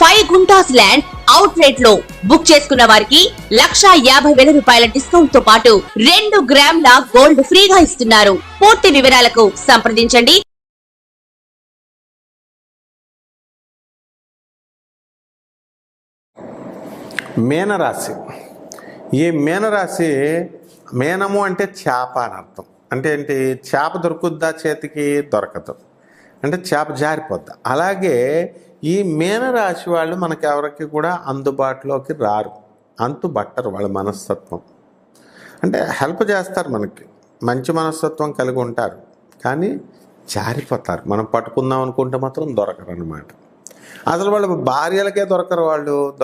Five guntas land out రేట్లో book చేసుకున్న వారికి లక్షా యాభై వేల రూపాయల డిస్కౌంట్తో పాటు రెండు గ్రాముల గోల్డ్ ఫ్రీగా ఇస్తున్నారు. పూర్తి వివరాలకు సంప్రదించండి. మేనరాశి. ఈ మేనరాశి మేనము అంటే చేప అని అర్థం. అంటే ఏంటి? చేప దొరుకుద్దా చేతికి? దొరకదు. అంటే చేప జారిపోద్దా? అలాగే ఈ మీనరాశి వాళ్ళు మనకి ఎవరికి కూడా అందుబాటులోకి రారు. అంతు బట్టరు వాళ్ళ మనస్తత్వం. అంటే హెల్ప్ చేస్తారు మనకి. మంచి మనస్తత్వం కలిగి ఉంటారు. కానీ జారిపోతారు. మనం పట్టుకుందాం అనుకుంటే మాత్రం దొరకరు అనమాట అసలు వాళ్ళు భార్యలకే దొరకరు వాళ్ళు.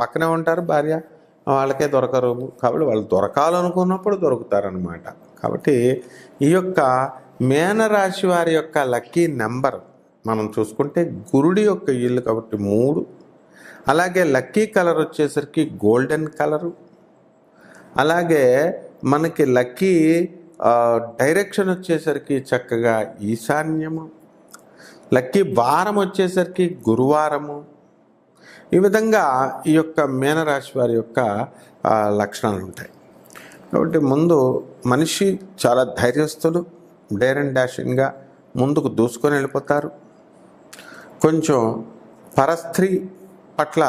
పక్కనే ఉంటారు భార్య. వాళ్ళకే దొరకరు. కాబట్టి వాళ్ళు దొరకాలనుకున్నప్పుడు దొరుకుతారనమాట కాబట్టి ఈ యొక్క మేనరాశి వారి యొక్క లక్కీ నెంబర్ మనం చూసుకుంటే గురుడి యొక్క ఇల్లు కాబట్టి మూడు. అలాగే లక్కీ కలర్ వచ్చేసరికి గోల్డెన్ కలరు. అలాగే మనకి లక్కీ డైరెక్షన్ వచ్చేసరికి చక్కగా ఈశాన్యము. లక్కీ వారం వచ్చేసరికి గురువారము. ఈ విధంగా ఈ యొక్క మీనరాశి వారి యొక్క లక్షణాలు ఉంటాయి. కాబట్టి ముందు మనిషి చాలా ధైర్యస్తులు డేర్ అండ్ డాషింగ్గా ముందుకు దూసుకొని వెళ్ళిపోతారు. కొంచెం పరస్త్రీ పట్ల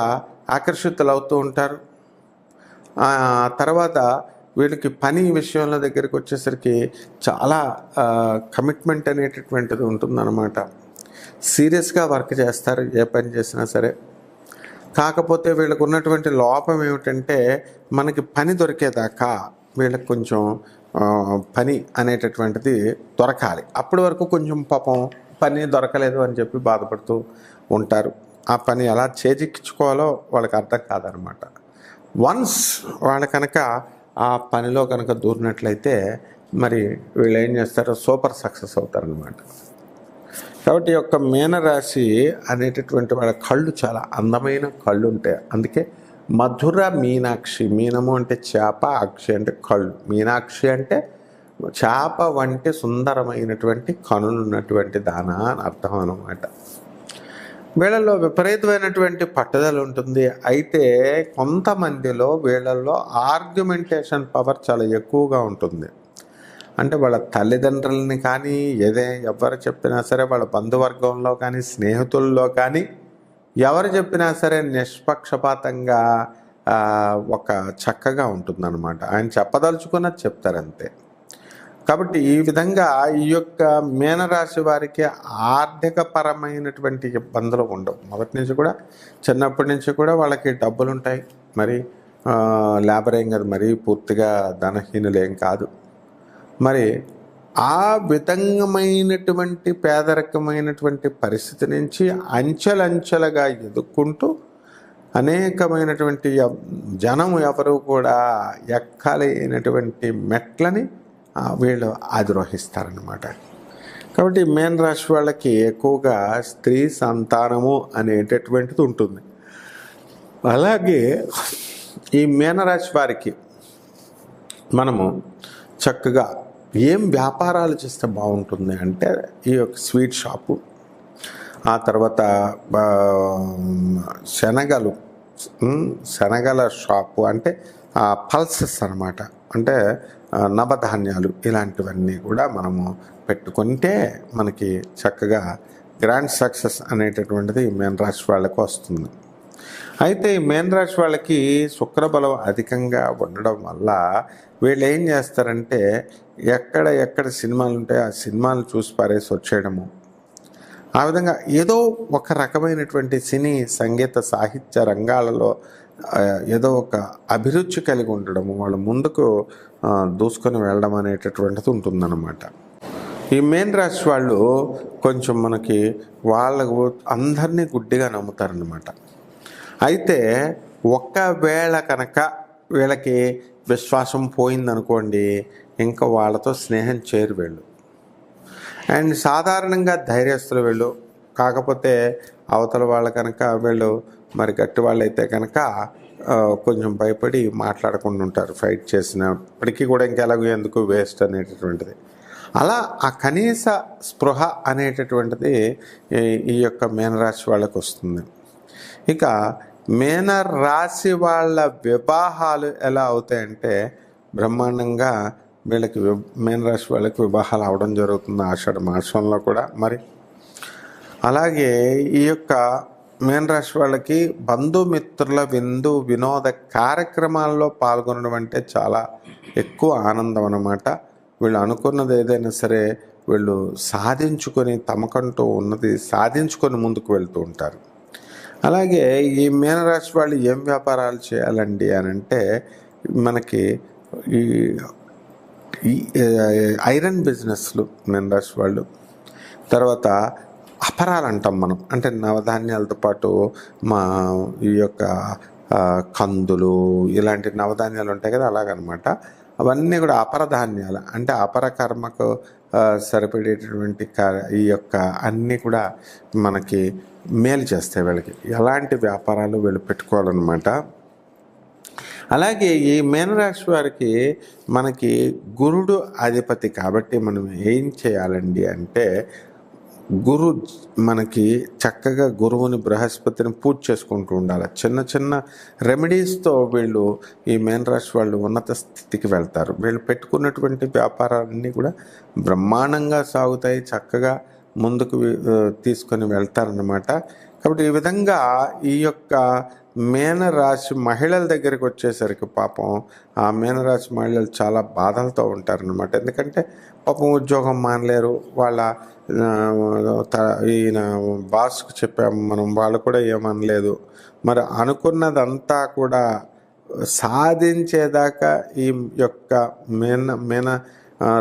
ఆకర్షితులు అవుతూ ఉంటారు తర్వాత వీళ్ళకి పని విషయంలో దగ్గరికి వచ్చేసరికి చాలా కమిట్మెంట్ అనేటటువంటిది ఉంటుందన్నమాట. సీరియస్గా వర్క్ చేస్తారు ఏ పని చేసినా సరే. కాకపోతే వీళ్ళకు ఉన్నటువంటి లోపం ఏమిటంటే మనకి పని దొరికేదాకా వీళ్ళకి కొంచెం పని అనేటటువంటిది దొరకాలి. అప్పటి వరకు కొంచెం పాపం పని దొరకలేదు అని చెప్పి బాధపడుతూ ఉంటారు. ఆ పని ఎలా చేజిక్కించుకోవాలో వాళ్ళకి అర్థం కాదనమాట. వన్స్ వాళ్ళ కనుక ఆ పనిలో కనుక దూరినట్లయితే మరి వీళ్ళు ఏం చేస్తారో సూపర్ సక్సెస్ అవుతారనమాట. కాబట్టి యొక్క మీనరాశి అనేటటువంటి వాళ్ళ కళ్ళు చాలా అందమైన కళ్ళు ఉంటాయి. అందుకే మధుర మీనాక్షి మీనము అంటే చేప అక్షి అంటే కళ్ళు. మీనాక్షి అంటే చేప వంటి సుందరమైనటువంటి కనులు ఉన్నటువంటి దాన అని అర్థం అనమాట వీళ్ళల్లో విపరీతమైనటువంటి పట్టుదల ఉంటుంది. అయితే కొంతమందిలో వీళ్ళల్లో ఆర్గ్యుమెంటేషన్ పవర్ చాలా ఎక్కువగా ఉంటుంది. అంటే వాళ్ళ తల్లిదండ్రులని కానీ ఏదే ఎవరు చెప్పినా సరే వాళ్ళ బంధువర్గంలో కానీ స్నేహితుల్లో కానీ ఎవరు చెప్పినా సరే నిష్పక్షపాతంగా ఒక చక్కగా ఉంటుందన్నమాట. ఆయన చెప్పదలుచుకున్నది చెప్తారంతే కాబట్టి ఈ విధంగా ఈ యొక్క మీనరాశి వారికి ఆర్థిక పరమైనటువంటి ఇబ్బందులు ఉండవు. మొదటి నుంచి కూడా చిన్నప్పటి నుంచి కూడా వాళ్ళకి డబ్బులు ఉంటాయి మరి లేబరేం లేబర్ ఏం కాదు మరి పూర్తిగా ధనహీనులేం కాదు. మరి ఆ విధంగమైనటువంటి పేదరికమైనటువంటి పరిస్థితి నుంచి అంచెలంచెలుగా ఎదుర్కొంటూ అనేకమైనటువంటి జనం ఎవరు కూడా ఎక్కలేనటువంటి మెట్లని వీళ్ళు అధిరోహిస్తారనమాట కాబట్టి మేన్ రాశి వాళ్ళకి ఎక్కువగా స్త్రీ సంతానము అనేటటువంటిది ఉంటుంది. అలాగే ఈ మీనరాశి వారికి మనము చక్కగా ఏం వ్యాపారాలు చేస్తే బాగుంటుంది అంటే ఈ యొక్క స్వీట్ షాపు ఆ తర్వాత శనగలు శనగల షాపు అంటే ఆ, పల్సెస్ అనమాట అంటే నవధాన్యాలు ఇలాంటివన్నీ కూడా మనము పెట్టుకుంటే మనకి చక్కగా గ్రాండ్ సక్సెస్ అనేటటువంటిది మేన్ రాశి వాళ్ళకు వస్తుంది. అయితే ఈ మేన్ రాశి వాళ్ళకి శుక్రబలం అధికంగా ఉండడం వల్ల వీళ్ళు ఏం చేస్తారంటే ఎక్కడ ఎక్కడ సినిమాలు ఉంటాయో ఆ సినిమాలు చూసి పారేసి వచ్చేయడము. ఆ విధంగా ఏదో ఒక రకమైనటువంటి సినీ సంగీత సాహిత్య రంగాలలో ఏదో ఒక అభిరుచి కలిగి ఉండడము వాళ్ళు ముందుకు దూసుకొని వెళ్ళడం అనేటటువంటిది ఉంటుందన్నమాట. ఈ మెయిన్ రాశి వాళ్ళు కొంచెం మనకి వాళ్ళకు అందరినీ గుడ్డిగా నమ్ముతారనమాట అయితే ఒకవేళ కనుక వీళ్ళకి విశ్వాసం పోయిందనుకోండి ఇంకా వాళ్ళతో స్నేహం చేరు వీళ్ళు. అండ్ సాధారణంగా ధైర్యస్తులు వీళ్ళు. కాకపోతే అవతల వాళ్ళ కనుక వీళ్ళు మరి గట్టి వాళ్ళు అయితే కనుక కొంచెం భయపడి మాట్లాడకుండా ఉంటారు ఫైట్ చేసినప్పటికీ కూడా ఇంకెలాగో ఎందుకు వేస్ట్ అనేటటువంటిది. అలా ఆ కనీస స్పృహ అనేటటువంటిది ఈ- ఈ యొక్క మీనరాశి వాళ్ళకు వస్తుంది. ఇక మీన రాశి వాళ్ళ వివాహాలు ఎలా అవుతాయంటే బ్రహ్మాండంగా వీళ్ళకి వి- మీనరాశి వాళ్ళకి వివాహాలు అవడం జరుగుతుంది ఆషాఢ మాసంలో కూడా మరి. అలాగే ఈ యొక్క మీనరాశి వాళ్ళకి బంధుమిత్రుల విందు వినోద కార్యక్రమాల్లో పాల్గొనడం అంటే చాలా ఎక్కువ ఆనందం అన్నమాట. వీళ్ళు అనుకున్నది ఏదైనా సరే వీళ్ళు సాధించుకొని తమకంటూ ఉన్నది సాధించుకొని ముందుకు వెళ్తూ ఉంటారు. అలాగే ఈ మీనరాశి వాళ్ళు ఏం వ్యాపారాలు చేయాలండి అని అంటే మనకి ఈ ఈ ఐరన్ బిజినెస్లు మీనరాశి వాళ్ళు. తర్వాత అపరాలు అంటాం మనం. అంటే నవధాన్యాలతో పాటు మా ఈ యొక్క కందులు ఇలాంటి నవధాన్యాలు ఉంటాయి కదా అలాగనమాట. అవన్నీ కూడా అపర ధాన్యాలు అంటే అపర కర్మకు సరిపడేటటువంటి క- ఈ యొక్క అన్నీ కూడా మనకి మేలు చేస్తాయి వీళ్ళకి. ఎలాంటి వ్యాపారాలు వీళ్ళు పెట్టుకోవాలన్నమాట. అలాగే ఈ మీనరాశి వారికి మనకి గురుడు అధిపతి కాబట్టి మనం ఏం చేయాలండి అంటే గురు మనకి చక్కగా గురువుని బృహస్పతిని పూజ చేసుకుంటూ ఉండాలి. చిన్న చిన్న రెమెడీస్తో వీళ్ళు ఈ మీనరాశి వాళ్ళు ఉన్నత స్థితికి వెళ్తారు. వీళ్ళు పెట్టుకున్నటువంటి వ్యాపారాలన్నీ కూడా బ్రహ్మాండంగా సాగుతాయి. చక్కగా ముందుకు తీసుకొని వెళ్తారన్నమాట. కాబట్టి ఈ విధంగా ఈ యొక్క మీనరాశి మహిళల దగ్గరికి వచ్చేసరికి పాపం ఆ మీనరాశి మహిళలు చాలా బాధలతో ఉంటారనమాట ఎందుకంటే పాపం ఉద్యోగం మానలేరు. వాళ్ళ త- ఈయన బాస్కు చెప్పాము మనం వాళ్ళు కూడా ఏమనలేదు. మరి అనుకున్నదంతా కూడా సాధించేదాకా ఈ యొక్క మీన మీన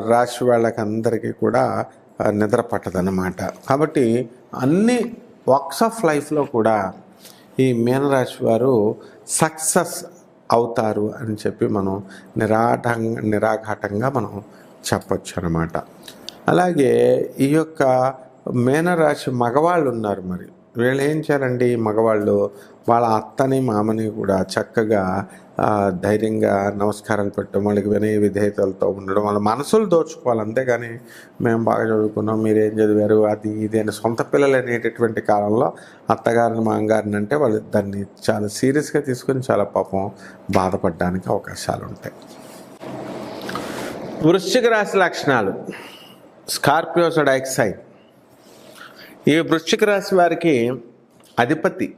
రాశి వాళ్ళకి అందరికీ కూడా నిద్ర పట్టదనమాట కాబట్టి అన్ని వాక్స్ ఆఫ్ లైఫ్లో కూడా ఈ మీనరాశి వారు సక్సెస్ అవుతారు అని చెప్పి మనం నిరాటంగా నిరాఘాటంగా మనం చెప్పచ్చు అనమాట అలాగే ఈ యొక్క మీనరాశి మగవాళ్ళు ఉన్నారు మరి. వీళ్ళు ఏం చేయాలండి ఈ మగవాళ్ళు? వాళ్ళ అత్తని మామని కూడా చక్కగా ధైర్యంగా నమస్కారాలు పెట్టడం వాళ్ళకి వినయ విధేయతలతో ఉండడం వాళ్ళ మనసులు దోచుకోవాలి. అంతేగాని మేము బాగా చదువుకున్నాం మీరేం చదివారు అది ఇది అని సొంత పిల్లలు అనేటటువంటి కాలంలో అత్తగారిని మామగారిని అంటే వాళ్ళు దాన్ని చాలా సీరియస్గా తీసుకొని చాలా పాపం బాధపడడానికి అవకాశాలు ఉంటాయి. వృశ్చిక రాశి లక్షణాలు. స్కార్పియో సైన్ ఈ వృశ్చిక రాశి వారికి అధిపతి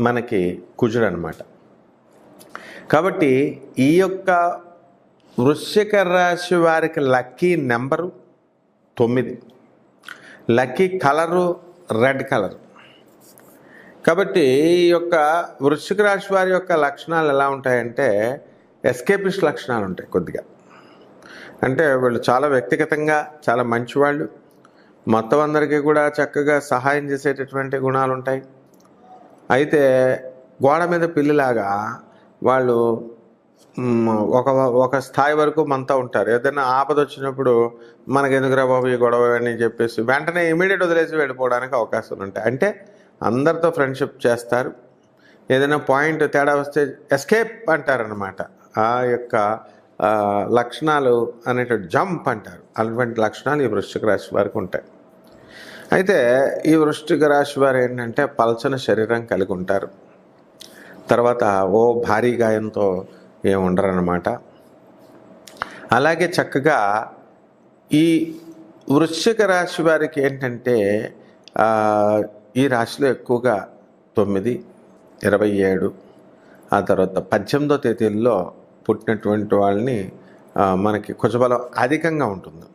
మనకి కుజుడు అనమాట కాబట్టి ఈ యొక్క వృశ్చిక రాశి వారికి లక్కీ నెంబరు తొమ్మిది. Lucky colour red colour. కాబట్టి ఈ యొక్క వృశ్చిక రాశి వారి యొక్క లక్షణాలు ఎలా ఉంటాయంటే ఎస్కేపిస్ట్ లక్షణాలు ఉంటాయి కొద్దిగా. అంటే వీళ్ళు చాలా వ్యక్తిగతంగా చాలా మంచివాళ్ళు. మొత్తం అందరికీ కూడా చక్కగా సహాయం చేసేటటువంటి గుణాలు ఉంటాయి అయితే గోడ మీద పిల్లిలాగా వాళ్ళు ఒక ఒక స్థాయి వరకు మనతో ఉంటారు. ఏదైనా ఆపద వచ్చినప్పుడు మనకెందుకురా బాబు ఈ గొడవ అని చెప్పేసి వెంటనే ఇమీడియట్ వదిలేసి వెళ్ళిపోవడానికి అవకాశాలు ఉంటాయి. అంటే అందరితో ఫ్రెండ్షిప్ చేస్తారు. ఏదైనా పాయింట్ తేడా వస్తే ఎస్కేప్ అంటారనమాట ఆ యొక్క లక్షణాలు అనేటువంటి జంప్ అంటారు. అటువంటి లక్షణాలు ఈ వృశ్చిక రాశి వారికి ఉంటాయి. అయితే ఈ వృష్టిక రాశి వారు ఏంటంటే పల్చన శరీరం కలిగి ఉంటారు. తర్వాత ఓ భారీ గాయంతో ఏమి ఉండరన్నమాట. అలాగే చక్కగా ఈ వృశ్చిక రాశి వారికి ఏంటంటే ఈ రాశిలో ఎక్కువగా తొమ్మిది ఇరవై ఏడు ఆ తర్వాత పద్దెనిమిదో తేదీల్లో పుట్టినటువంటి వాళ్ళని మనకి కుజబలం అధికంగా ఉంటుంది.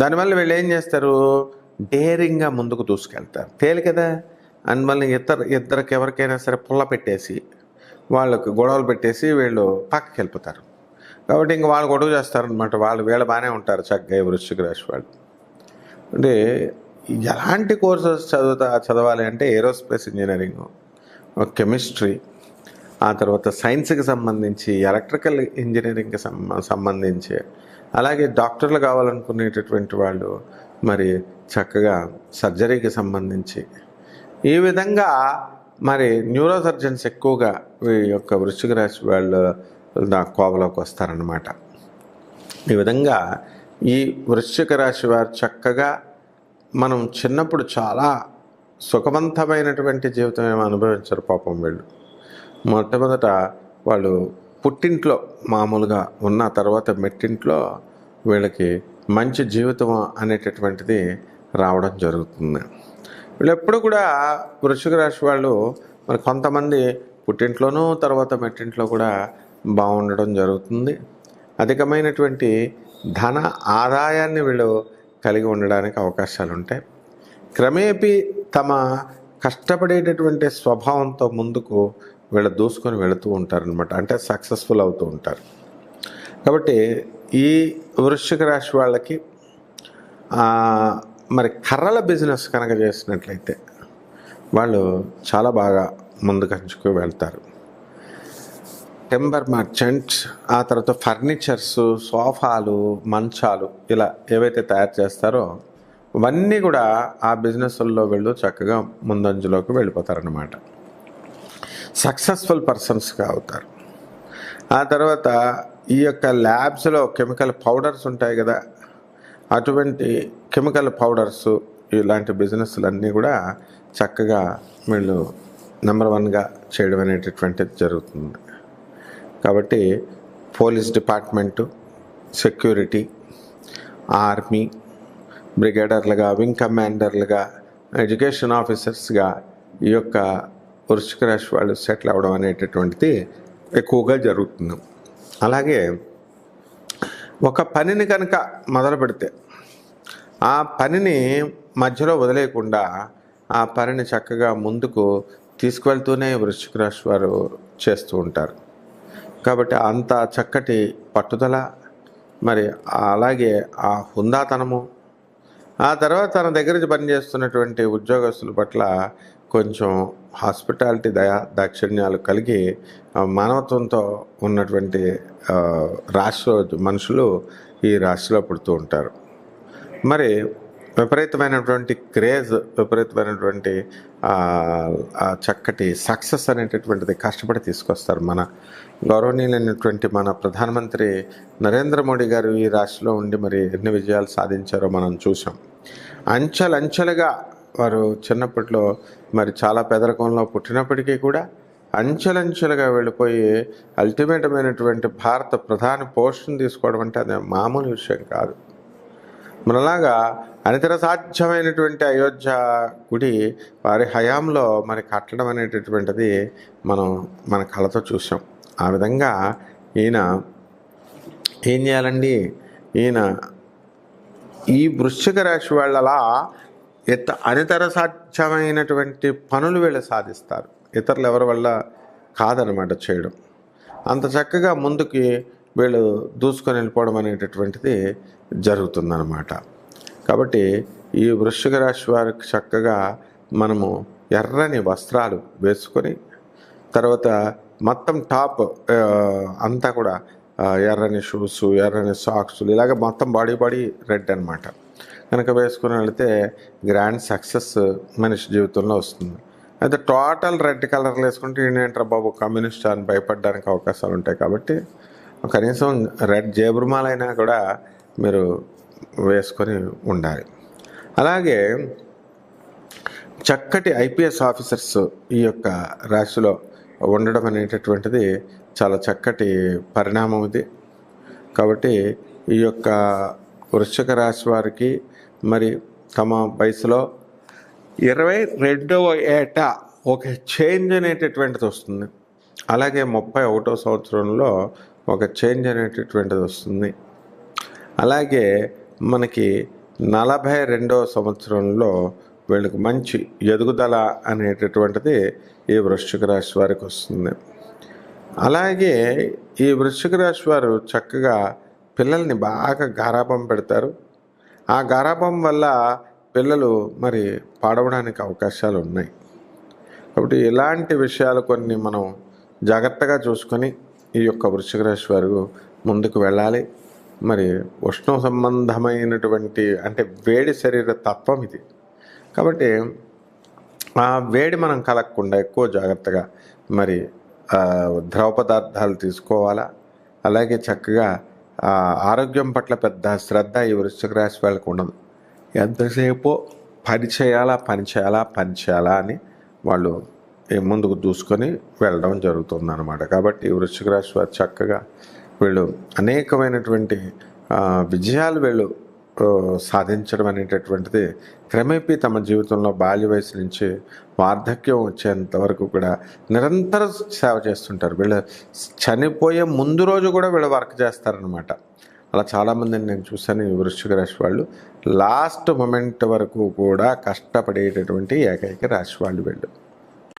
దానివల్ల వీళ్ళు ఏం చేస్తారు? డేరింగ్గా ముందుకు దూసుకెళ్తారు. తేలి కదా అండ్ మళ్ళీ ఇద్దరు ఇద్దరికి ఎవరికైనా సరే పుల్ల పెట్టేసి వాళ్ళకు గొడవలు పెట్టేసి వీళ్ళు పక్కకి వెళ్ళిపోతారు. కాబట్టి ఇంక వాళ్ళు గొడవ చేస్తారనమాట వాళ్ళు వీళ్ళు బాగానే ఉంటారు చక్కగా వృశ్చిక రాశి వాళ్ళు. అంటే ఎలాంటి కోర్సెస్ చదువుతా చదవాలి అంటే ఏరోస్పేస్ ఇంజనీరింగ్ కెమిస్ట్రీ ఆ తర్వాత సైన్స్కి సంబంధించి ఎలక్ట్రికల్ ఇంజనీరింగ్కి సంబంధించి అలాగే డాక్టర్లు కావాలనుకునేటటువంటి వాళ్ళు మరి చక్కగా సర్జరీకి సంబంధించి ఈ విధంగా మరి న్యూరో సర్జన్స్ ఎక్కువగా ఈ యొక్క వృశ్చిక రాశి వాళ్ళు కోవలోకి వస్తారనమాట ఈ విధంగా ఈ వృశ్చిక రాశి వారు చక్కగా మనం చిన్నప్పుడు చాలా సుఖవంతమైనటువంటి జీవితం ఏమి అనుభవించరు పాపం వీళ్ళు. మొట్టమొదట వాళ్ళు పుట్టింట్లో మామూలుగా ఉన్న తర్వాత మెట్టింట్లో వీళ్ళకి మంచి జీవితం అనేటటువంటిది రావడం జరుగుతుంది. వీళ్ళు ఎప్పుడు కూడా వృషిక రాశి వాళ్ళు మరి కొంతమంది పుట్టింట్లోనూ తర్వాత మెట్టింట్లో కూడా బాగుండడం జరుగుతుంది. అధికమైనటువంటి ధన ఆదాయాన్ని వీళ్ళు కలిగి ఉండడానికి అవకాశాలు ఉంటాయి. క్రమేపీ తమ కష్టపడేటటువంటి స్వభావంతో ముందుకు వీళ్ళు దూసుకొని వెళుతూ ఉంటారనమాట అంటే సక్సెస్ఫుల్ అవుతూ ఉంటారు. కాబట్టి ఈ వృశ్చిక రాశి వాళ్ళకి మరి కర్రల బిజినెస్ కనుక చేసినట్లయితే వాళ్ళు చాలా బాగా ముందుకంచుకు వెళ్తారు. టెంబర్ మర్చెంట్స్ ఆ తర్వాత ఫర్నిచర్స్ సోఫాలు మంచాలు ఇలా ఏవైతే తయారు చేస్తారో అవన్నీ కూడా ఆ బిజినెస్ల్లో వెళ్ళు చక్కగా ముందంజలోకి వెళ్ళిపోతారనమాట సక్సెస్ఫుల్ పర్సన్స్గా అవుతారు. ఆ తర్వాత ఈ యొక్క ల్యాబ్స్లో కెమికల్ పౌడర్స్ ఉంటాయి కదా అటువంటి కెమికల్ పౌడర్స్ ఇలాంటి బిజినెస్లన్నీ కూడా చక్కగా వీళ్ళు నెంబర్ వన్గా చేయడం అనేటటువంటిది జరుగుతుంది. కాబట్టి పోలీస్ డిపార్ట్మెంటు సెక్యూరిటీ ఆర్మీ బ్రిగేడర్లుగా వింగ్ కమాండర్లుగా ఎడ్యుకేషన్ ఆఫీసర్స్గా ఈ యొక్క వృశ్చిక రాశి వాళ్ళు సెటిల్ అవ్వడం అనేటటువంటిది ఎక్కువగా జరుగుతుంది. అలాగే ఒక పనిని కనుక మొదలు పెడితే ఆ పనిని మధ్యలో వదిలేయకుండా ఆ పనిని చక్కగా ముందుకు తీసుకువెళ్తూనే వృశ్చిక రాశి వారు చేస్తూ ఉంటారు. కాబట్టి అంత చక్కటి పట్టుదల మరి అలాగే ఆ హుందాతనము ఆ తర్వాత తన దగ్గర పనిచేస్తున్నటువంటి ఉద్యోగస్తుల పట్ల కొంచెం హాస్పిటాలిటీ దయా దాక్షిణ్యాలు కలిగి మానవత్వంతో ఉన్నటువంటి ఆ, రాశిలో మనుషులు ఈ రాశిలో పుడుతూ ఉంటారు. మరి విపరీతమైనటువంటి క్రేజ్ విపరీతమైనటువంటి చక్కటి సక్సెస్ అనేటటువంటిది కష్టపడి తీసుకొస్తారు మన గౌరవనీయులైనటువంటి మన ప్రధానమంత్రి నరేంద్ర మోడీ గారు ఈ రాష్ట్రంలో ఉండి మరి ఎన్ని విజయాలు సాధించారో మనం చూసాం అంచెలంచెలుగా వారు చిన్నప్పట్లో మరి చాలా పేదరికంలో పుట్టినప్పటికీ కూడా అంచెలంచెలుగా వెళ్ళిపోయి అల్టిమేటమైనటువంటి భారత ప్రధాని పోస్టును తీసుకోవడం అంటే అది మామూలు విషయం కాదు. మనలాగా అనితర సాధ్యమైనటువంటి అయోధ్య గుడి వారి హయాంలో మరి కట్టడం అనేటటువంటిది మనం మన కళతో చూసాం ఆ విధంగా ఈయన ఏం చేయాలండి? ఈయన ఈ వృశ్చిక రాశి వాళ్ళలా ఇత అనితర సాధ్యమైనటువంటి పనులు వీళ్ళు సాధిస్తారు. ఇతరులు ఎవరి వల్ల కాదనమాట చేయడం. అంత చక్కగా ముందుకి వీళ్ళు దూసుకొని వెళ్ళిపోవడం అనేటటువంటిది జరుగుతుందన్నమాట. కాబట్టి ఈ వృశ్చిక రాశి వారికి చక్కగా మనము ఎర్రని వస్త్రాలు వేసుకొని తర్వాత మొత్తం టాప్ అంతా కూడా ఎర్రని షూస్ ఎర్రని సాక్స్ ఇలాగ మొత్తం బాడీ బాడీ రెడ్ అనమాట కనుక వేసుకుని వెళితే గ్రాండ్ సక్సెస్ మనిషి జీవితంలో వస్తుంది. అయితే టోటల్ రెడ్ కలర్లు వేసుకుంటే ఏంటంటారా బాబు కమ్యూనిస్ట్ అని భయపడడానికి అవకాశాలు ఉంటాయి కాబట్టి కనీసం రెడ్ జేబురుమాలైనా కూడా మీరు వేసుకొని ఉండాలి. అలాగే చక్కటి ఐపీఎస్ ఆఫీసర్స్ ఈ యొక్క రాశిలో ఉండడం అనేటటువంటిది చాలా చక్కటి పరిణామం ఇది. కాబట్టి ఈ యొక్క వృశ్చిక రాశి వారికి మరి తమ వయసులో ఇరవై రెండవ ఏట ఒక చేంజ్ అనేటటువంటిది వస్తుంది. అలాగే ముప్పై ఒకటో సంవత్సరంలో ఒక చేంజ్ అనేటటువంటిది వస్తుంది. అలాగే మనకి నలభై రెండవ సంవత్సరంలో వీళ్ళకి మంచి ఎదుగుదల అనేటటువంటిది ఈ వృశ్చిక రాశి వారికి వస్తుంది. అలాగే ఈ వృశ్చిక రాశి వారు చక్కగా పిల్లల్ని బాగా గారాపం పెడతారు. ఆ గారాభం వల్ల పిల్లలు మరి పాడవడానికి అవకాశాలు ఉన్నాయి. కాబట్టి ఇలాంటి విషయాలు కొన్ని మనం జాగ్రత్తగా చూసుకొని ఈ యొక్క వృశ్చిక రాశి వారు ముందుకు వెళ్ళాలి. మరి ఉష్ణ సంబంధమైనటువంటి అంటే వేడి శరీర తత్వం ఇది. కాబట్టి ఆ వేడి మనం కలగకుండా ఎక్కువ జాగ్రత్తగా మరి ద్రవ పదార్థాలు తీసుకోవాలా? అలాగే చక్కగా ఆరోగ్యం పట్ల పెద్ద శ్రద్ధ ఈ వృశ్చిక రాశి వాళ్ళకు ఉండదు. ఎంతసేపు పని చేయాలా పని చేయాలా పని చేయాలా అని వాళ్ళు ముందుకు దూసుకొని వెళ్ళడం జరుగుతుంది అనమాట కాబట్టి ఈ వృశ్చిక రాశి వారు చక్కగా వీళ్ళు అనేకమైనటువంటి విజయాలు వీళ్ళు సాధించడం అనేటటువంటిది క్రమేపీ తమ జీవితంలో బాల్య వయసు నుంచి వార్ధక్యం వచ్చేంత వరకు కూడా నిరంతర సేవ చేస్తుంటారు. వీళ్ళు చనిపోయే ముందు రోజు కూడా వీళ్ళు వర్క్ చేస్తారనమాట అలా చాలామందిని నేను చూశాను ఈ వృశ్చిక రాశి వాళ్ళు. లాస్ట్ మొమెంట్ వరకు కూడా కష్టపడేటటువంటి ఏకైక రాశి వాళ్ళు వీళ్ళు.